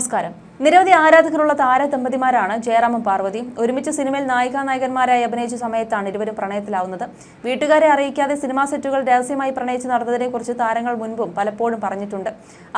നമസ്കാരം. നിരവധി ആരാധകരുള്ള താരദമ്പതിമാരാണ് ജയറാമും പാർവതിയും. ഒരുമിച്ച് സിനിമയിൽ നായികാ നായകന്മാരായി അഭിനയിച്ച സമയത്താണ് ഇരുവരും പ്രണയത്തിലാവുന്നത്. വീട്ടുകാരെ അറിയിക്കാതെ സിനിമാ സെറ്റുകൾ രഹസ്യമായി പ്രണയിച്ച് നടന്നതിനെക്കുറിച്ച് താരങ്ങൾ മുൻപും പലപ്പോഴും പറഞ്ഞിട്ടുണ്ട്.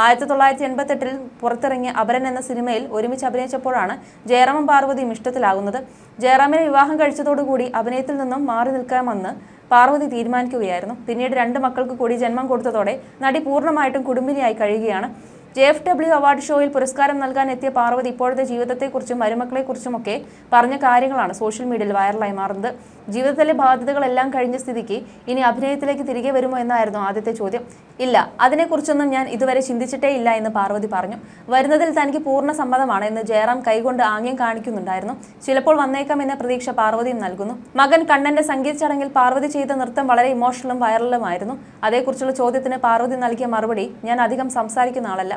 ആയിരത്തി തൊള്ളായിരത്തി എൺപത്തെട്ടിൽ പുറത്തിറങ്ങിയ അപരൻ എന്ന സിനിമയിൽ ഒരുമിച്ച് അഭിനയിച്ചപ്പോഴാണ് ജയറാമും പാർവതിയും ഇഷ്ടത്തിലാകുന്നത്. ജയറാമിനെ വിവാഹം കഴിച്ചതോടുകൂടി അഭിനയത്തിൽ നിന്നും മാറി നിൽക്കാമെന്ന് പാർവതി തീരുമാനിക്കുകയായിരുന്നു. പിന്നീട് രണ്ട് മക്കൾക്ക് കൂടി ജന്മം കൊടുത്തതോടെ നടി പൂർണമായിട്ടും കുടുംബിനിയായി കഴിയുകയാണ്. ജെ എഫ് ഡബ്ല്യു അവാർഡ് ഷോയിൽ പുരസ്കാരം നൽകാൻ എത്തിയ പാർവതി ഇപ്പോഴത്തെ ജീവിതത്തെക്കുറിച്ചും മരുമക്കളെക്കുറിച്ചുമൊക്കെ പറഞ്ഞ കാര്യങ്ങളാണ് സോഷ്യൽ മീഡിയയിൽ വൈറലായി മാറുന്നത്. ജീവിതത്തിലെ ബാധ്യതകളെല്ലാം കഴിഞ്ഞ സ്ഥിതിക്ക് ഇനി അഭിനയത്തിലേക്ക് തിരികെ വരുമോ എന്നായിരുന്നു ആദ്യത്തെ ചോദ്യം. ഇല്ല അതിനെക്കുറിച്ചൊന്നും ഞാൻ ഇതുവരെ ചിന്തിച്ചിട്ടേ ഇല്ല എന്ന് പാർവതി പറഞ്ഞു. വരുന്നതിൽ തനിക്ക് പൂർണ സമ്മതമാണ് എന്ന് ജയറാം കൈകൊണ്ട് ആംഗ്യം കാണിക്കുന്നുണ്ടായിരുന്നു. ചിലപ്പോൾ വന്നേക്കാം എന്ന പ്രതീക്ഷ പാർവതിയും നൽകുന്നു. മകൻ കണ്ണന്റെ സംഗീത ചടങ്ങിൽ പാർവതി ചെയ്ത നൃത്തം വളരെ ഇമോഷണലും വൈറലുമായിരുന്നു അതേക്കുറിച്ചുള്ള ചോദ്യത്തിന് പാർവതി നൽകിയ മറുപടി ഞാൻ അധികം സംസാരിക്കുന്ന ആളല്ല.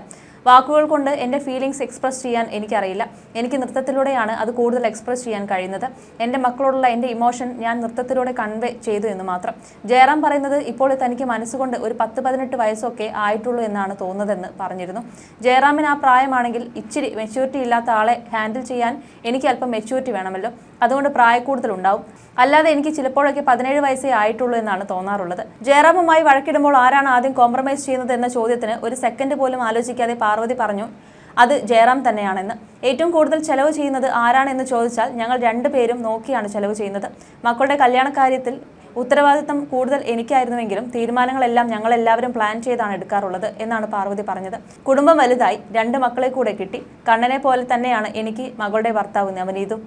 വാക്കുകൾ കൊണ്ട് എന്റെ ഫീലിങ്സ് എക്സ്പ്രസ് ചെയ്യാൻ എനിക്കറിയില്ല. എനിക്ക് നൃത്തത്തിലൂടെയാണ് അത് കൂടുതൽ എക്സ്പ്രസ് ചെയ്യാൻ കഴിയുന്നത്. എന്റെ മക്കളോടുള്ള എന്റെ ഇമോഷൻ ഞാൻ നൃത്തത്തിലൂടെ കൺവേ ചെയ്തു എന്ന് മാത്രം. ജയറാം പറയുന്നത് ഇപ്പോൾ തനിക്ക് മനസ്സുകൊണ്ട് ഒരു പത്ത് പതിനെട്ട് വയസ്സൊക്കെ ആയിട്ടുള്ളൂ എന്നാണ് തോന്നുന്നതെന്ന് പറഞ്ഞിരുന്നു. ജയറാമിന് ആ പ്രായമാണെങ്കിൽ ഇച്ചിരി മെച്യൂരിറ്റി ഇല്ലാത്ത ആളെ ഹാൻഡിൽ ചെയ്യാൻ എനിക്ക് അല്പം മെച്യൂരിറ്റി വേണമല്ലോ. അതുകൊണ്ട് പ്രായക്കൂടുതലുണ്ടാവും അല്ലാതെ എനിക്ക് ചിലപ്പോഴൊക്കെ പതിനേഴ് വയസ്സേ ആയിട്ടുള്ളൂ എന്നാണ് തോന്നാറുള്ളത്. ജയറാമുമായി വഴക്കിടുമ്പോൾ ആരാണ് ആദ്യം കോംപ്രമൈസ് ചെയ്യുന്നത് എന്ന ചോദ്യത്തിന് ഒരു സെക്കൻഡ് പോലും ആലോചിക്കാതെ പാർവതി പറഞ്ഞു അത് ജയറാം തന്നെയാണെന്ന്. ഏറ്റവും കൂടുതൽ ചെലവ് ചെയ്യുന്നത് ആരാണെന്ന് ചോദിച്ചാൽ ഞങ്ങൾ രണ്ടുപേരും നോക്കിയാണ് ചെലവ് ചെയ്യുന്നത്. മക്കളുടെ കല്യാണ കാര്യത്തിൽ ഉത്തരവാദിത്തം കൂടുതൽ എനിക്കായിരുന്നുവെങ്കിലും തീരുമാനങ്ങളെല്ലാം ഞങ്ങൾ എല്ലാവരും പ്ലാൻ ചെയ്താണ് എടുക്കാറുള്ളത് എന്നാണ് പാർവതി പറഞ്ഞത്. കുടുംബം വലുതായി രണ്ട് മക്കളെ കൂടെ കിട്ടി. കണ്ണനെ പോലെ തന്നെയാണ് എനിക്ക് മകളുടെ ഭർത്താവ് നവനീതും.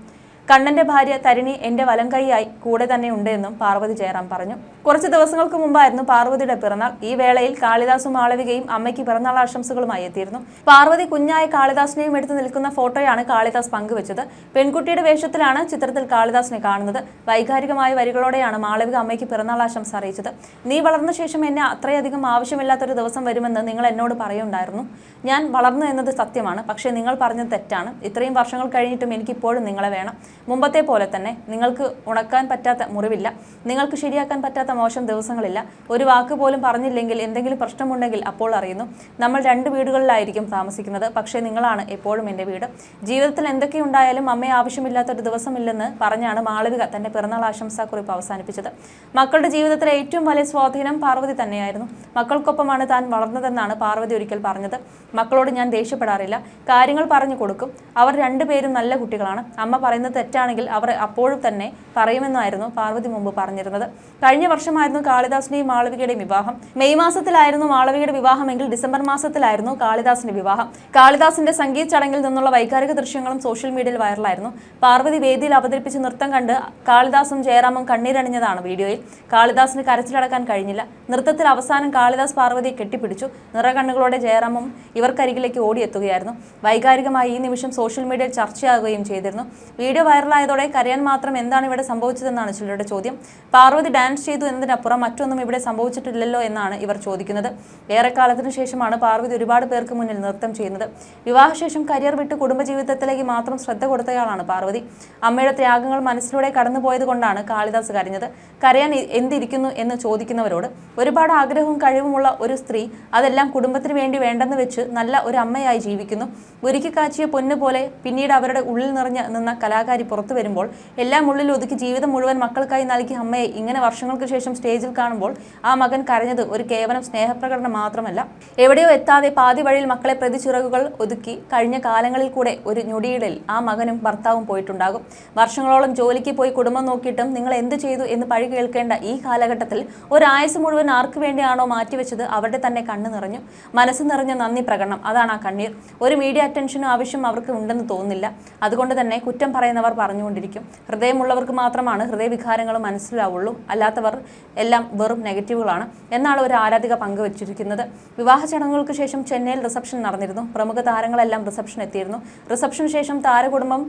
കണ്ണന്റെ ഭാര്യ തരിണി എന്റെ വലം കൈയായി കൂടെ തന്നെ ഉണ്ട് എന്നും പാർവതി ജയറാം പറഞ്ഞു. കുറച്ച് ദിവസങ്ങൾക്ക് മുമ്പായിരുന്നു പാർവതിയുടെ പിറന്നാൾ. ഈ വേളയിൽ കാളിദാസും മാളവികയും അമ്മയ്ക്ക് പിറന്നാൾ ആശംസകളുമായി എത്തിയിരുന്നു. പാർവതി കുഞ്ഞായ കാളിദാസിനെയും എടുത്തു നിൽക്കുന്ന ഫോട്ടോയാണ് കാളിദാസ് പങ്കുവച്ചത്. പെൺകുട്ടിയുടെ വേഷത്തിലാണ് ചിത്രത്തിൽ കാളിദാസിനെ കാണുന്നത്. വൈകാരികമായ വരികളോടെയാണ് മാളവിക അമ്മയ്ക്ക് പിറന്നാൾ ആശംസ അറിയിച്ചത്. നീ വളർന്ന ശേഷം എന്നെ അത്രയധികം ആവശ്യമില്ലാത്തൊരു ദിവസം വരുമെന്ന് നിങ്ങൾ എന്നോട് പറയുണ്ടായിരുന്നു. ഞാൻ വളർന്നു എന്നത് സത്യമാണ്. പക്ഷേ നിങ്ങൾ പറഞ്ഞത് തെറ്റാണ്. ഇത്രയും വർഷങ്ങൾ കഴിഞ്ഞിട്ടും എനിക്കിപ്പോഴും നിങ്ങളെ വേണം. മുമ്പത്തെ പോലെ തന്നെ നിങ്ങൾക്ക് ഉണക്കാൻ പറ്റാത്ത മുറിവില്ല നിങ്ങൾക്ക് ശരിയാക്കാൻ പറ്റാത്ത മോശം ദിവസങ്ങളില്ല. ഒരു വാക്ക് പോലും പറഞ്ഞില്ലെങ്കിൽ എന്തെങ്കിലും പ്രശ്നമുണ്ടെങ്കിൽ അപ്പോൾ അറിയുന്നു. നമ്മൾ രണ്ട് വീടുകളിലായിരിക്കും താമസിക്കുന്നത്. പക്ഷേ നിങ്ങളാണ് എപ്പോഴും എന്റെ വീട്. ജീവിതത്തിൽ എന്തൊക്കെ ഉണ്ടായാലും അമ്മയെ ആവശ്യമില്ലാത്തൊരു ദിവസമില്ലെന്ന് പറഞ്ഞാണ് മാളവിക തന്റെ പിറന്നാൾ ആശംസാക്കുറിപ്പ് അവസാനിപ്പിച്ചത്. മക്കളുടെ ജീവിതത്തിലെ ഏറ്റവും വലിയ സ്വാധീനം പാർവതി തന്നെയായിരുന്നു. മക്കൾക്കൊപ്പമാണ് താൻ വളർന്നതെന്നാണ് പാർവതി ഒരിക്കൽ പറഞ്ഞത്. മക്കളോട് ഞാൻ ദേഷ്യപ്പെടാറില്ല. കാര്യങ്ങൾ പറഞ്ഞു കൊടുക്കും. അവർ രണ്ടുപേരും നല്ല കുട്ടികളാണ്. അമ്മ പറയുന്നത് തെറ്റാണെങ്കിൽ അവർ അപ്പോഴും തന്നെ പറയുമെന്നായിരുന്നു പാർവതി മുമ്പ് പറഞ്ഞിരുന്നത്. കഴിഞ്ഞ വർഷമായിരുന്നു കാളിദാസിന്റെയും മാളവികയുടെയും വിവാഹം. മെയ് മാസത്തിലായിരുന്നു മാളവികയുടെ വിവാഹമെങ്കിൽ ഡിസംബർ മാസത്തിലായിരുന്നു കാളിദാസിന്റെ വിവാഹം. കാളിദാസിന്റെ സംഗീത ചടങ്ങിൽ നിന്നുള്ള വൈകാരിക ദൃശ്യങ്ങളും സോഷ്യൽ മീഡിയയിൽ വൈറലായിരുന്നു. പാർവതി വേദിയിൽ അവതരിപ്പിച്ച് നൃത്തം കണ്ട് കാളിദാസും ജയറാമും കണ്ണീരണിഞ്ഞതാണ് വീഡിയോയിൽ. കാളിദാസിന് കരച്ചിലടക്കാൻ കഴിഞ്ഞില്ല. നൃത്തത്തിൽ അവസാനം കാളിദാസ് പാർവതിയെ കെട്ടിപ്പിടിച്ചു. നിറകണ്ണുകളോടെ ജയറാമും ഇവർക്കരികിലേക്ക് ഓടിയെത്തുകയായിരുന്നു. വൈകാരികമായി ഈ നിമിഷം സോഷ്യൽ മീഡിയയിൽ ചർച്ചയാകുകയും ചെയ്തിരുന്നു. വീഡിയോ വൈറലായതോടെ കരയാൻ മാത്രം എന്താണ് ഇവിടെ സംഭവിച്ചതെന്നാണ് ചിലരുടെ ചോദ്യം. പാർവതി ഡാൻസ് ചെയ്തു എന്നതിനപ്പുറം മറ്റൊന്നും ഇവിടെ സംഭവിച്ചിട്ടില്ലല്ലോ എന്നാണ് ഇവർ ചോദിക്കുന്നത്. ഏറെക്കാലത്തിനു ശേഷമാണ് പാർവതി ഒരുപാട് പേർക്ക് മുന്നിൽ നൃത്തം ചെയ്യുന്നത്. വിവാഹശേഷം കരിയർ വിട്ട് കുടുംബജീവിതത്തിലേക്ക് മാത്രം ശ്രദ്ധ കൊടുത്തയാളാണ് പാർവതി. അമ്മയുടെ ത്യാഗങ്ങൾ മനസ്സിലൂടെ കടന്നുപോയത് കൊണ്ടാണ് കാളിദാസ് കരഞ്ഞത്. കരയാൻ എന്തിരിക്കുന്നു എന്ന് ചോദിക്കുന്നവരോട് ഒരുപാട് ആഗ്രഹവും കഴിവുമുള്ള ഒരു സ്ത്രീ അതെല്ലാം കുടുംബത്തിന് വേണ്ടി വേണ്ടെന്ന് വെച്ച് നല്ല ഒരു അമ്മയായി ജീവിക്കുന്നു. ഒരുക്കി കാച്ചിയ പൊന്നു പോലെ പിന്നീട് അവരുടെ ഉള്ളിൽ നിറഞ്ഞ നിന്ന കലാകാരി പുറത്തു വരുമ്പോൾ എല്ലാം ഉള്ളിൽ ഒതുക്കി ജീവിതം മുഴുവൻ മക്കൾക്കായി നൽകിയ അമ്മയെ ഇങ്ങനെ വർഷങ്ങൾക്ക് ശേഷം സ്റ്റേജിൽ കാണുമ്പോൾ ആ മകൻ കരഞ്ഞത് ഒരു കേവലം സ്നേഹപ്രകടനം മാത്രമല്ല. എവിടെയോ എത്താതെ പാതി വഴിയിൽ മക്കളെ പ്രതിച്ചിറകുകൾ ഒതുക്കി കഴിഞ്ഞ കാലങ്ങളിൽ കൂടെ ഒരു ഞൊടിയിടൽ ആ മകനും ഭർത്താവും പോയിട്ടുണ്ടാകും. വർഷങ്ങളോളം ജോലിക്ക് പോയി കുടുംബം നോക്കിയിട്ടും നിങ്ങൾ എന്ത് ചെയ്തു എന്ന് പഴി കേൾക്കേണ്ട ഈ കാലഘട്ടത്തിൽ ഒരായസ് മുഴുവൻ ആർക്ക് വേണ്ടിയാണോ മാറ്റിവെച്ചത് അവരുടെ തന്നെ കണ്ണു നിറഞ്ഞു. മനസ്സ് നിറഞ്ഞ നന്ദി പ്രകടനം. അതാണ് ആ കണ്ണീർ. ഒരു മീഡിയ അറ്റൻഷനും ആവശ്യം അവർക്ക് ഉണ്ടെന്ന് തോന്നുന്നില്ല. അതുകൊണ്ട് തന്നെ കുറ്റം പറയുന്നവർ പറഞ്ഞുകൊണ്ടിരിക്കും. ഹൃദയമുള്ളവർക്ക് മാത്രമാണ് ഹൃദയവികാരങ്ങൾ മനസ്സിലാവുള്ളൂ. അല്ലാത്തവർ എല്ലാം വെറും നെഗറ്റീവുകളാണ്. എന്നാണ് ഒരു ആരാധിക പങ്കുവച്ചിരിക്കുന്നത്. വിവാഹ ചടങ്ങുകൾക്ക് ശേഷം ചെന്നൈയിൽ റിസപ്ഷൻ നടന്നിരുന്നു. പ്രമുഖ താരങ്ങളെല്ലാം റിസപ്ഷൻ എത്തിയിരുന്നു റിസപ്ഷന് ശേഷം താരകുടുംബം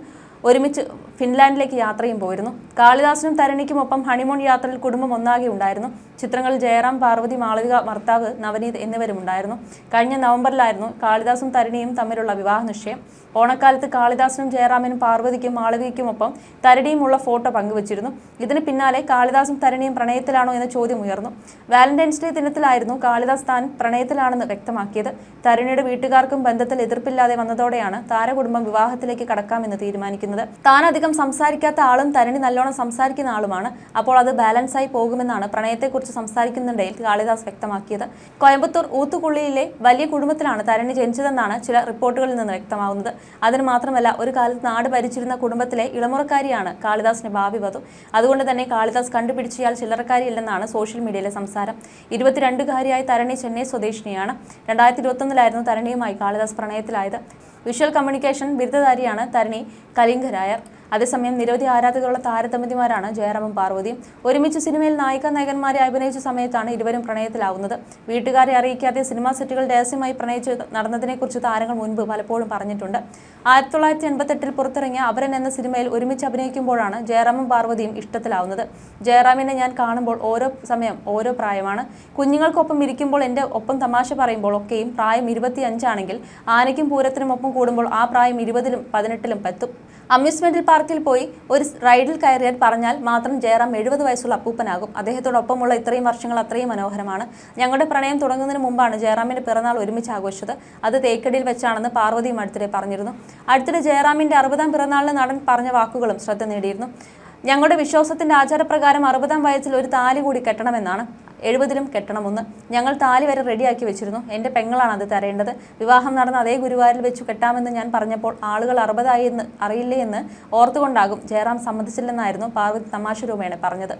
ഒരുമിച്ച് ഫിൻലാൻഡിലേക്ക് യാത്രയും പോയിരുന്നു. കാളിദാസിനും തരണിക്കുമൊപ്പം ഹണിമൂൺ യാത്രയിൽ കുടുംബം ഒന്നാകെ ഉണ്ടായിരുന്നു. ചിത്രങ്ങളിൽ ജയറാം പാർവതി മാളവിക ഭർത്താവ് നവനീത് എന്നിവരുമുണ്ടായിരുന്നു. കഴിഞ്ഞ നവംബറിലായിരുന്നു കാളിദാസും തരിണിയും തമ്മിലുള്ള വിവാഹ നിശ്ചയം ഓണക്കാലത്ത് കാളിദാസിനും ജയറാമിനും പാർവതിക്കും മാളവികയ്ക്കുമൊപ്പം ഉള്ള ഫോട്ടോ പങ്കുവച്ചിരുന്നു. ഇതിന് പിന്നാലെ കാളിദാസും തരിണിയും പ്രണയത്തിലാണോ എന്ന ചോദ്യം ഉയർന്നു. വാലന്റൈൻസ് ഡേ ദിനത്തിലായിരുന്നു കാളിദാസ് താൻ പ്രണയത്തിലാണെന്ന് വ്യക്തമാക്കിയത്. തരിണിയുടെ വീട്ടുകാർക്കും ബന്ധത്തിൽ എതിർപ്പില്ലാതെ വന്നതോടെയാണ് താരകുടുംബം വിവാഹത്തിലേക്ക് കടക്കാമെന്ന് തീരുമാനിക്കുന്നത്. താൻ അധികം സംസാരിക്കാത്ത ആളും തരിണി നല്ലോണം സംസാരിക്കുന്ന ആളുമാണ്. അപ്പോൾ അത് ബാലൻസ് ആയി പോകുമെന്നാണ് പ്രണയത്തെക്കുറിച്ച് സംസാരിക്കുന്നിടയിൽ കാളിദാസ് വ്യക്തമാക്കിയത്. കോയമ്പത്തൂർ ഊത്തുകുള്ളിയിലെ വലിയ കുടുംബത്തിലാണ് തരണി ജനിച്ചതെന്നാണ് ചില റിപ്പോർട്ടുകളിൽ നിന്ന് വ്യക്തമാവുന്നത്. അതിന് മാത്രമല്ല ഒരു കാലത്ത് നാട് ഭരിച്ചിരുന്ന കുടുംബത്തിലെ ഇളമുറക്കാരിയാണ് കാളിദാസിന്റെ ഭാവി വധു. അതുകൊണ്ട് തന്നെ കാളിദാസ് കണ്ടുപിടിച്ചയാൾ ചില്ലറക്കാരിയില്ലെന്നാണ് സോഷ്യൽ മീഡിയയിലെ സംസാരം. ഇരുപത്തിരണ്ടുകാരിയായ തരണി ചെന്നൈ സ്വദേശിനിയാണ്. രണ്ടായിരത്തി ഇരുപത്തൊന്നിലായിരുന്നു തരണിയുമായി കാളിദാസ് പ്രണയത്തിലായത്. വിഷ്വൽ കമ്മ്യൂണിക്കേഷൻ ബിരുദധാരിയാണ് തരണി കലിംഗരായർ. അതേസമയം നിരവധി ആരാധകരുള്ള താരതമ്യമാരാണ് ജയറാമും പാർവതിയും. ഒരുമിച്ച് സിനിമയിൽ നായിക നായകന്മാരെ അഭിനയിച്ച സമയത്താണ് ഇരുവരും പ്രണയത്തിലാവുന്നത്. വീട്ടുകാരെ അറിയിക്കാതെ സിനിമാ സെറ്റുകൾ രഹസ്യമായി പ്രണയിച്ച് നടന്നതിനെക്കുറിച്ച് താരങ്ങൾ മുൻപ് പലപ്പോഴും പറഞ്ഞിട്ടുണ്ട്. ആയിരത്തി തൊള്ളായിരത്തി എൺപത്തെട്ടിൽ പുറത്തിറങ്ങിയ അപരൻ എന്ന സിനിമയിൽ ഒരുമിച്ച് അഭിനയിക്കുമ്പോഴാണ് ജയറാമും പാർവതിയും ഇഷ്ടത്തിലാവുന്നത്. ജയറാമിനെ ഞാൻ കാണുമ്പോൾ ഓരോ സമയം ഓരോ പ്രായമാണ്. കുഞ്ഞുങ്ങൾക്കൊപ്പം ഇരിക്കുമ്പോൾ എന്റെ ഒപ്പം തമാശ പറയുമ്പോൾ ഒക്കെയും പ്രായം ഇരുപത്തിയഞ്ചാണെങ്കിൽ ആനയ്ക്കും പൂരത്തിനും ഒപ്പം കൂടുമ്പോൾ ആ പ്രായം ഇരുപതിലും പതിനെട്ടിലും എത്തും അമ്യൂസ്മെന്റിൽ പാർക്കിൽ പോയി ഒരു റൈഡിൽ കയറിയാൽ പറഞ്ഞാൽ മാത്രം ജയറാം എഴുപത് വയസ്സുള്ള അപ്പൂപ്പനാകും. അദ്ദേഹത്തോടൊപ്പമുള്ള ഇത്രയും വർഷങ്ങൾ അത്രയും മനോഹരമാണ്. ഞങ്ങളുടെ പ്രണയം തുടങ്ങുന്നതിന് മുമ്പാണ് ജയറാമിന്റെ പിറന്നാൾ ഒരുമിച്ച് ആഘോഷിച്ചത്. അത് തേക്കടിയിൽ വെച്ചാണെന്ന് പാർവതിയും അടുത്തിടെ പറഞ്ഞിരുന്നു. അടുത്തിടെ ജയറാമിന്റെ അറുപതാം പിറന്നാളിന് നടൻ പറഞ്ഞ വാക്കുകളും ശ്രദ്ധ നേടിയിരുന്നു. ഞങ്ങളുടെ വിശ്വാസത്തിന്റെ ആചാരപ്രകാരം അറുപതാം വയസ്സിൽ ഒരു താലി കൂടി കെട്ടണമെന്നാണ് എഴുപതിലും കെട്ടണമെന്ന് ഞങ്ങൾ താലി വരെ റെഡിയാക്കി വെച്ചിരുന്നു. എന്റെ പെങ്ങളാണ് അത് തരേണ്ടത്. വിവാഹം നടന്ന അതേ ഗുരുവായൂരിൽ വെച്ചു കെട്ടാമെന്ന് ഞാൻ പറഞ്ഞപ്പോൾ ആളുകൾ അറുപതായി എന്ന് അറിയില്ലേ എന്ന് ഓർത്തുകൊണ്ടാകും ജയറാം സമ്മതിച്ചില്ലെന്നായിരുന്നു പാർവതി തമാശ രൂപേണ പറഞ്ഞത്.